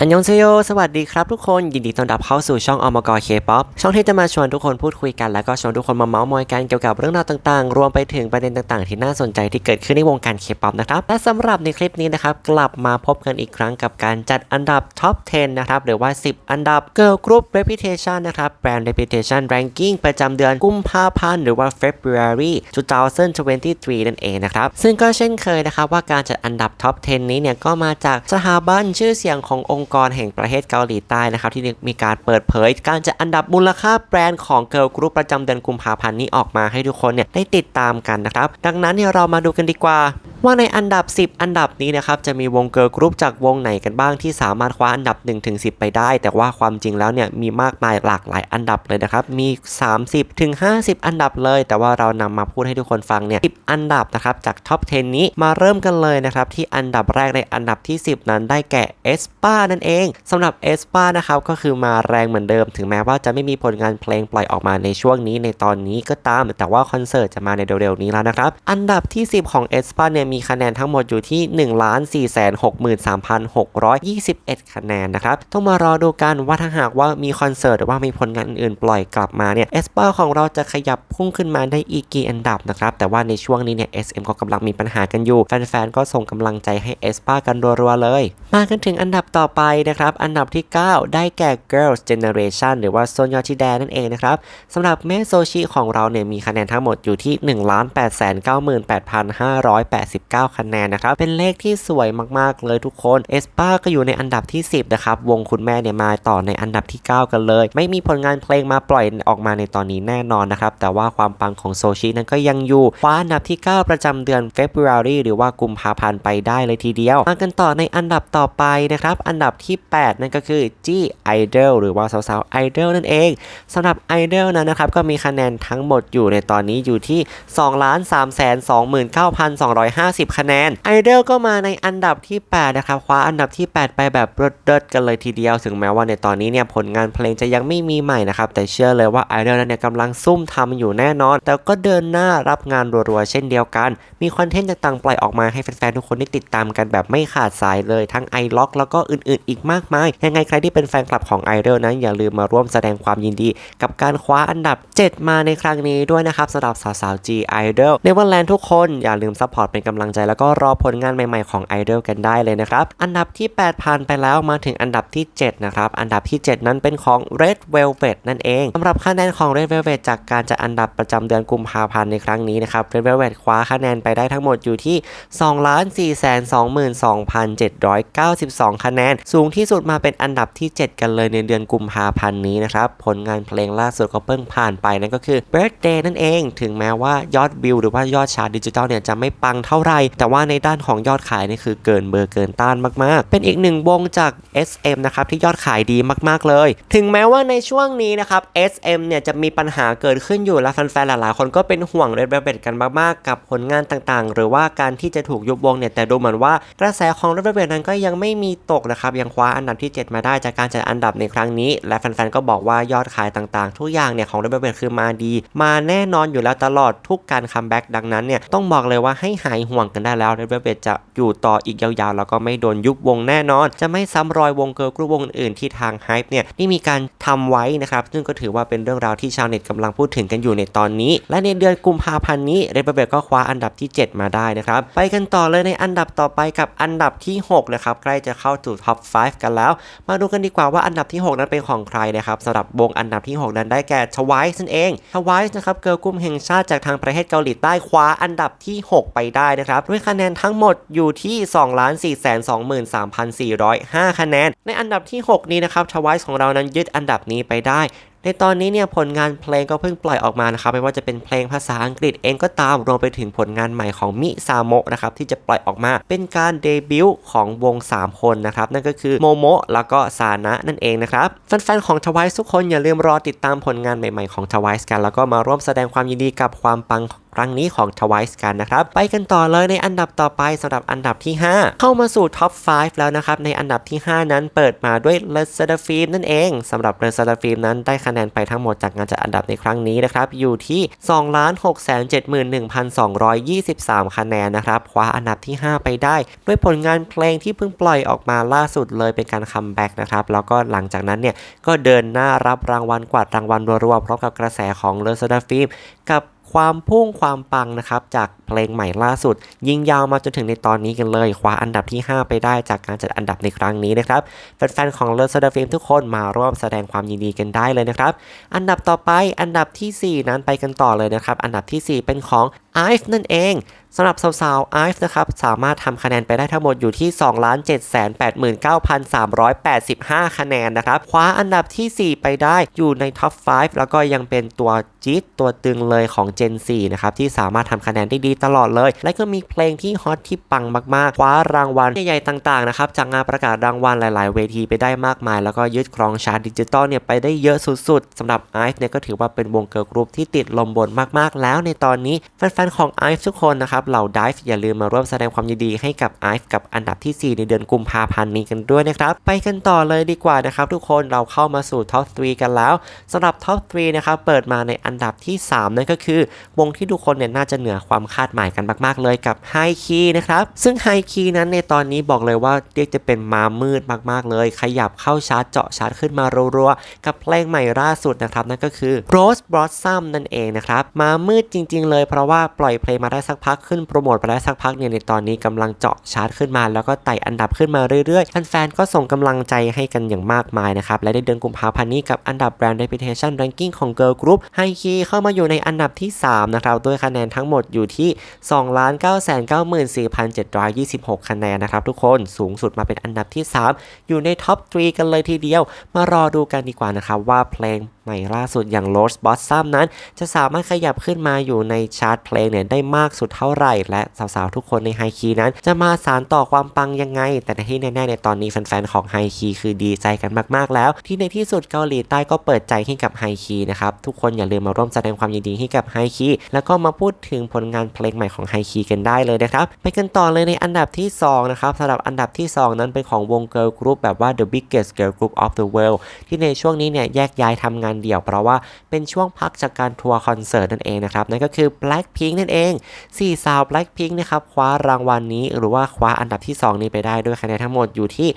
อันยองเซโย สวัสดีครับทุกคน ยินดีต้อนรับเข้าสู่ช่องอมกเคป๊อปช่องที่จะมาชวนทุกคนพูดคุยกัน แล้วก็ชวนทุกคนมาเมาส์มอยกันเกี่ยวกับเรื่องราวต่างๆ รวมไปถึงประเด็นต่างๆ ที่น่าสนใจที่เกิดขึ้นในวงการเคป๊อปนะครับ และสำหรับในคลิปนี้นะครับ กลับมาพบกันอีกครั้งกับการจัดอันดับท็อป 10 นะครับ หรือว่า 10 อันดับ Girl Group Reputation นะครับ Brand Reputation Ranking ประจำเดือนกุมภาพันธ์หรือว่า February 2023 นั่นเองนะครับ ซึ่งก็เช่นเคยนะครับว่าการจัดอันดับท็อป 10 นี้เนี่ยก็มาจากสถาบันชื่อเสียงขององค์กรแห่งประเทศเกาหลีใต้นะครับที่มีการเปิดเผย การจัดอันดับมูลค่าแบรนด์ของเกิร์ลกรุ๊ประจำเดือนกุมภาพันธ์นี้ออกมาให้ทุกคนเนี่ยได้ติดตามกันนะครับ ดังนั้นเนี่ยเรามาดูกันดีกว่า ว่าในอันดับ 10 อันดับนี้นะครับจะมีวงเกิร์ลกรุ๊ปจากวงไหนกันบ้างที่สามารถคว้าอันดับ 1-10 ไปได้ แต่ว่าความจริงแล้วเนี่ยมีมากมายหลากหลายอันดับเลยนะครับมี 30-50 อันดับเลย แต่ว่าเรานำมาพูดให้ทุกคนฟังเนี่ย10 อันดับนะครับจากท็อป 10 นี้มาเริ่มกันเลยนะครับที่อันดับแรกในอันดับที่ 10 นั้นได้แก่เอสปานั่นเองสำหรับเอสปานะครับก็คือมาแรงเหมือนเดิม ถึงแม้ว่าจะไม่มีผลงานเพลงปล่อยออกมาในช่วงนี้ในตอนนี้ก็ตาม แต่ว่าคอนเสิร์ตจะมาในเร็วๆนี้แล้วนะครับอันดับที่ 10 ของเอสปาเนี่ยมีคะแนนทั้งหมดอยู่ที่ 1,463,621 คะแนนนะครับ ต้องมารอดูกันว่าถ้าหากว่ามีคอนเสิร์ตหรือว่ามีผลงานอื่นๆ ปล่อยกลับมาเนี่ยเอสเปาของเราจะขยับพุ่งขึ้นมาได้อีกกี่อันดับนะครับ แต่ว่าในช่วงนี้เนี่ย SM ก็กำลังมีปัญหากันอยู่ แฟนๆ ก็ส่งกำลังใจให้เอสเปากันรัวๆเลย มากันถึงอันดับต่อไปนะครับ อันดับที่ 9 ได้แก่ Girls Generation หรือว่าโซนยอชิแดนั่นเองนะครับสำหรับเมโซชิของเราเนี่ยมีคะแนนทั้งหมดอยู่ที่89คะแนนนะครับ เป็นเลขที่สวยมากๆเลยทุกคนเอสปาก็อยู่ในอันดับที่ 10 นะครับ วงคุณแม่เนี่ยมาต่อในอันดับที่ 9 กันเลย ไม่มีผลงานเพลงมาปล่อยออกมาในตอนนี้แน่นอนนะครับ แต่ว่าความปังของโซชินั้นก็ยังอยู่คว้าอันดับที่ 9 ประจำเดือน February หรือว่ากุมภาพันธ์ไปได้เลยทีเดียว มากันต่อในอันดับต่อไปนะครับ อันดับที่ 8 นั่นก็คือ G Idol หรือว่าสาวๆ Idol นั่นเองสำหรับ Idol นั้นนะครับก็มีคะแนนทั้งหมดอยู่ในตอนนี้อยู่ที่90 คะแนน Idol ก็มาในอันดับที่ 8 นะครับ คว้าอันดับที่ 8 ไปแบบรดเดิดกันเลยทีเดียว ถึงแม้ว่าในตอนนี้เนี่ยผลงานเพลงจะยังไม่มีใหม่นะครับ แต่เชื่อเลยว่า Idol นั้นเนี่ยกำลังซุ่มทำอยู่แน่นอน แต่ก็เดินหน้ารับงานรัวๆ เช่นเดียวกัน มีคอนเทนต์ต่างๆปล่อยออกมาให้แฟนๆ ทุกคนได้ติดตามกันแบบไม่ขาดสายเลยทั้ง i l o c k แล้วก็อื่นๆ อีกมากมาย ยังไงใครที่เป็นแฟนคลับของ Idol นั้นอย่าลืมมาร่วมแสดงความยินดี กับการคว้าอันดับ 7 มาในครั้งนี้ด้วยนะครับสำหรับสาวๆ G Idol ในวันแลนทุกคนอย่าลืมซัพพอร์ตเป็นกำลังใจแล้วก็รอผลงานใหม่ๆของ Idol กันได้เลยนะครับ อันดับที่ 8 ผ่านไปแล้วมาถึงอันดับที่ 7 นะครับ อันดับที่ 7 นั้นเป็นของ Red Velvet นั่นเองสำหรับคะแนนของ Red Velvet จากการจัดอันดับประจำเดือนกุมภาพันธ์ในครั้งนี้นะครับ Red Velvet คว้าคะแนนไปได้ทั้งหมดอยู่ที่ 2,422,792 คะแนน สูงที่สุดมาเป็นอันดับที่ 7 กันเลยในเดือนกุมภาพันธ์นี้นะครับ ผลงานเพลงล่าสุดก็เพิ่งผ่านไปนั่นก็คือ Birthday นั่นเอง ถึงแม้ว่ายอดวิวหรือว่ายอดชาร์ตดิจิตอลเนี่ยจะไม่ปังเท่าไหร่แต่ว่าในด้านของยอดขายนี่คือเกินเบอร์เกินต้านมากๆ เป็นอีกหนึ่งวงจาก SM นะครับที่ยอดขายดีมากๆเลย ถึงแม้ว่าในช่วงนี้นะครับ SM เนี่ยจะมีปัญหาเกิดขึ้นอยู่และแฟนๆหลายๆ คนก็เป็นห่วง Red Velvet กันมากๆ กับผลงานต่างๆ หรือว่าการที่จะถูกยุบวงเนี่ยแต่ดูเหมือนว่ากระแสของ Red Velvet นั้นก็ยังไม่มีตกนะครับยังคว้าอันดับที่ 7 มาได้จากการจัดอันดับในครั้งนี้ และแฟนๆก็บอกว่ายอดขายต่างๆ ทุกอย่างเนี่ยของ Red Velvet คือมาดี มาแน่นอนอยู่แล้วตลอดทุกการคัมแบ็กดังนั้นเนี่ยต้องบอกเลยว่าให้หายห่วงกันได้แล้ว Red Velvet จะอยู่ต่ออีกยาวๆ แล้วก็ไม่โดนยุบวงแน่นอน จะไม่ซ้ำรอยวงเกิร์ลกรุ๊ปวงอื่นที่ทาง Hype เนี่ยนี่มีการทำไว้นะครับ ซึ่งก็ถือว่าเป็นเรื่องราวที่ชาวเน็ตกำลังพูดถึงกันอยู่ในตอนนี้ และในเดือนกุมภาพันธ์นี้ Red Velvet ก็คว้าอันดับที่ 7 มาได้นะครับ ไปกันต่อเลยในอันดับต่อไปกับอันดับที่6นะครับใกล้จะเข้าสู่ท็อป 5 กันแล้ว มาดูกันดีกว่าว่าอันดับที่ 6 นั้นเป็นของใครนะครับสำหรับวงอันดับที่ 6 นั้นได้แก่ทวายนั่นเองทวายนะครับเกิร์ลกรุ๊ปแห่งชาติจากทางประเทศเกาหลีใต้คว้าอันดับที่ 6 ไปได้นะครับ ด้วยคะแนนทั้งหมดอยู่ที่ 2,423,405 คะแนน ในอันดับที่ 6 นี้นะครับทวายของเรานั้นยึดอันดับนี้ไปได้ในตอนนี้เนี่ยผลงานเพลงก็เพิ่งปล่อยออกมานะครับไม่ว่าจะเป็นเพลงภาษาอังกฤษเองก็ตามรวมไปถึงผลงานใหม่ของมิซาโมะนะครับที่จะปล่อยออกมา เป็นการเดบิวต์ของวง 3 คนนะครับนั่นก็คือโมโมะแล้วก็ซานะนั่นเองนะครับแฟนๆของทวายทุกคนอย่าลืมรอติดตามผลงานใหม่ๆของทวายกัน แล้วก็มาร่วมแสดงความยินดีกับความปัง ครั้งนี้ของ Twice กันนะครับ ไปกันต่อเลยในอันดับต่อไปสำหรับอันดับที่ 5 เข้ามาสู่ท็อป 5 แล้วนะครับ ในอันดับที่ 5 นั้นเปิดมาด้วย l e s e r f i l m นั่นเองสำหรับ l e s e r f i l m นั้นได้คะแนนไปทั้งหมดจากงานจัดอันดับในครั้งนี้นะครับอยู่ที่ 2,671,223 คะแนนนะครับคว้าอันดับที่ 5 ไปได้ ด้วยผลงานเพลงที่เพิ่งปล่อยออกมาล่าสุดเลยเป็นการคัมแบ็กนะครับแล้วก็หลังจากนั้นเนี่ยก็เดินหน้ารับรางวัลกวาดรางวัลรัวๆพร้อมกับกระแสของเลอร์ซดาฟิมกับ ความพุ่งความปังนะครับจาก เพลงใหม่ล่าสุด ยิงยาวมาจนถึงในตอนนี้กันเลย คว้าอันดับที่ 5 ไปได้จากการจัดอันดับในครั้งนี้นะครับแฟนๆของเลอร์ซดฟิล์มทุกคนมาร่วมแสดงความยินดีกันได้เลยนะครับ อันดับต่อไปอันดับทีสี่4 นั้นไปกันต่อเลยนะครับ อันดับทีสี่4 เป็นของ i อ e นั่นเองสำหรับสาวๆ i อ e นะครับสามารถทำคะแนนไปได้ทั้งหมดอยู่ที่ 2,789,385 คะแนนนะครับ คว้าอันดับทีสี่ 4 ไปได้อยู่ในท็อป 5 แล้วก็ยังเป็นตัวจี๊ดตัวตึงเลยของ Gen 4 นะครับ ที่สามารถทำคะแนนได้ดีตลอดเลย และก็มีเพลงที่ฮอตที่ปังมากๆ คว้ารางวัลใหญ่ๆต่างๆนะครับจากงานประกาศรางวัลหลายๆ เวทีไปได้มากมาย แล้วก็ยึดครองชาร์ตดิจิตอลเนี่ยไปได้เยอะสุดๆสำหรับ i อ e เนี่ยก็ถือว่าเป็นวงเกิร์ลกรุ๊ปที่ติดลมบนมากๆ แล้วในตอนนี้แฟนๆของ i อ e ทุกคนนะครับเหล่า Dive อย่าลืมมาร่วมแสดงความยินดีให้กับ i อ e กับอันดับที่ 4 ในเดือนกุมภาพันธ์นี้กันด้วยนะครับไปกันต่อเลยดีกว่านะครับทุกคนเราเข้ามาสู่ท็อป3กันแล้วสำหรับท็อป3นะครับเปิดมาในอันดับที่ 3 นั่นก็คือ วงที่ทุกคนเนี่ยน่าจะเหนือความคาดหมายกันมากๆเลยกับ High Key นะครับ ซึ่ง High Key นั้นในตอนนี้บอกเลยว่าเรียกจะเป็นมามืดมากๆเลย ขยับเข้าชาร์ตเจาะชาร์ตขึ้นมารัวๆกับเพลงใหม่ล่าสุดนะครับ นั่นก็คือ Rose Blossom นั่นเองนะครับ มามืดจริง ๆ เลยเพราะว่าปล่อยเพลงมาได้สักพักขึ้นโปรโมทไปได้สักพักเนี่ยในตอนนี้กำลังเจาะชาร์ตขึ้นมา แล้วก็ไต่อันดับขึ้นมาเรื่อยๆแฟนๆก็ส่งกำลังใจให้กันอย่างมากมายนะครับและในเดือนกุมภาพันธ์นี้กับอันดับ Brand Reputation Ranking ของ Girl Group High Key เข้ามาอยู่ในอันดับที่3นะครับด้วยคะแนนทั้งหมดอยู่ที่2,994,726 คะแนนนะครับทุกคนสูงสุดมาเป็นอันดับที่ 3 อยู่ในท็อป 3 กันเลยทีเดียว มารอดูกันดีกว่านะครับว่าเพลง ใหม่ล่าสุดอย่าง Rose Blossom นั้น จะสามารถขยับขึ้นมาอยู่ในชาร์ตเพลงเนี่ยได้มากสุดเท่าไหร่ และสาวๆ ทุกคนในไฮคีนั้น จะมาสารต่อความปังยังไง แต่ในที่แน่ๆในตอนนี้แฟนๆ ของไฮคีคือดีใจกันมากๆแล้ว ที่ในที่สุดเกาหลีใต้ก็เปิดใจให้กับไฮคีนะครับ ทุกคนอย่าลืมมาร่วมแสดงความยินดีให้กับไฮคีแล้วก็มาพูดถึงผลงานเพลงใหม่ของไฮคีกันได้เลยนะครับไปกันต่อเลยในอันดับที่2นะครับสำหรับอันดับที่ 2 นั้นเป็นของวงเกิร์ลกรุ๊ปแบบว่า the biggest girl group of the world ที่ในช่วงนี้เนี่ยแยกย้ายทำงานเดียว เพราะว่าเป็นช่วงพักจากการทัวร์คอนเสิร์ตนั่นเองนะครับนั่นก็คือ Blackpink นั่นเอง4สาว Blackpink นะครับคว้ารางวัลนนี้หรือว่าคว้าอันดับที่ 2 นี้ไปได้ด้วยคะแนนทั้งหมดอยู่ที่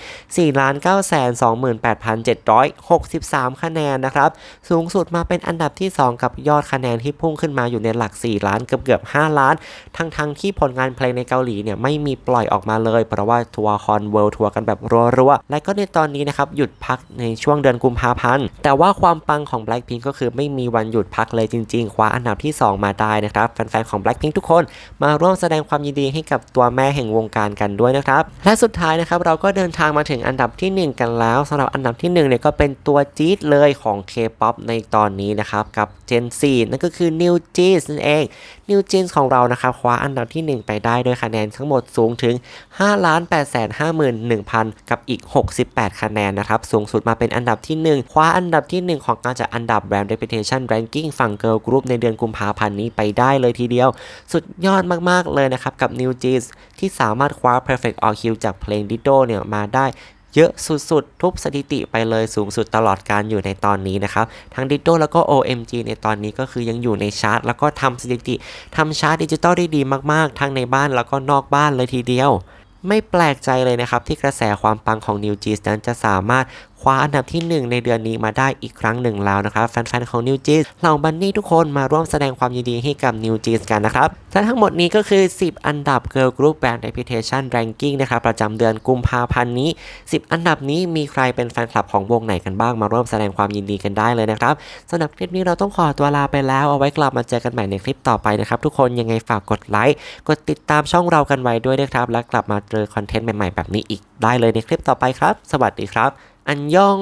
4,928,763 คะแนนนะครับสูงสุดมาเป็นอันดับที่ 2 กับยอดคะแนนที่พุ่งขึ้นมาอยู่ในหลัก 4 ล้านเกือบเกือบ5ล้าน ทั้งทั้งๆที่ผลงานเพลงในเกาหลีเนี่ยไม่มีปล่อยออกมาเลย เพราะว่าทัวร์คอนเวิลด์ทัวร์กันแบบรัวๆและก็ในตอนนี้นะครับหยุดพักในช่วงเดือนกุมภาพันธ์แต่ว่าความปังของ Blackpink ก็คือไม่มีวันหยุดพักเลยจริงๆ คว้าอันดับที่ 2 มาได้นะครับ แฟนๆของ Blackpink ทุกคนมาร่วมแสดงความยินดีให้กับตัวแม่แห่งวงการกันด้วยนะครับ และสุดท้ายนะครับเราก็เดินทางมาถึงอันดับที่ 1 กันแล้วสำหรับอันดับที่1เนี่ยก็เป็นตัวจี๊ดเลยของ K-POP ในตอนนี้นะครับกับ Gen 4 นั่นก็คือ New Jeans นั่นเอง New Jeans ของเรานะครับคว้าอันดับที่ 1 ไปได้โดยคะแนนทั้งหมดสูงถึง 5 8 5 1 0 0 0 กับอีก 68 คะแนนนะครับสูงสุดมาเป็นอันดับที่ 1 คว้าอันดับที่ 1 ของการจัดอันดับ Brand Reputation Ranking ฝั่ง Girl Group ในเดือนกุมภาพันธ์นี้ไปได้เลยทีเดียว สุดยอดมาก ๆ เลยนะครับ กับ New Jeans ที่สามารถคว้า Perfect All Kill จากเพลง Dido เนี่ยมาได้เยอะสุดๆ ทุบสถิติไปเลยสูงสุดตลอดการอยู่ในตอนนี้นะครับ ทั้ง Dido แล้วก็ OMG ในตอนนี้ก็คือยังอยู่ในชาร์ตแล้วก็ทำสถิติทำชาร์ตดิจิตอลได้ดีมากๆ ทั้งในบ้านแล้วก็นอกบ้านเลยทีเดียว ไม่แปลกใจเลยนะครับ ที่กระแสความปังของ New Jeans นั้นจะสามารถ คว้าอันดับที่ 1 ในเดือนนี้มาได้อีกครั้งหนึ่งแล้วนะครับแฟนๆของ New Jeans เหล่าบันนี่ทุกคนมาร่วมแสดงความยินดีให้กับ New Jeans กันนะครับและทั้งหมดนี้ก็คือ 10 อันดับ Girl Group Brand Reputation Ranking นะครับประจำเดือนกุมภาพันธ์นี้ 10 อันดับนี้มีใครเป็นแฟนคลับของวงไหนกันบ้างมาร่วมแสดงความยินดีกันได้เลยนะครับสำหรับคลิปนี้เราต้องขอตัวลาไปแล้วเอาไว้กลับมาเจอกันใหม่ในคลิปต่อไปนะครับทุกคนยังไงฝากกดไลค์กดติดตามช่องเรากันไว้ด้วยนะครับและกลับมาเจอคอนเทนต์ใหม่ๆแบบนี้อีกได้เลยในคลิปต่อไปครับ สวัสดีครับ อันยอง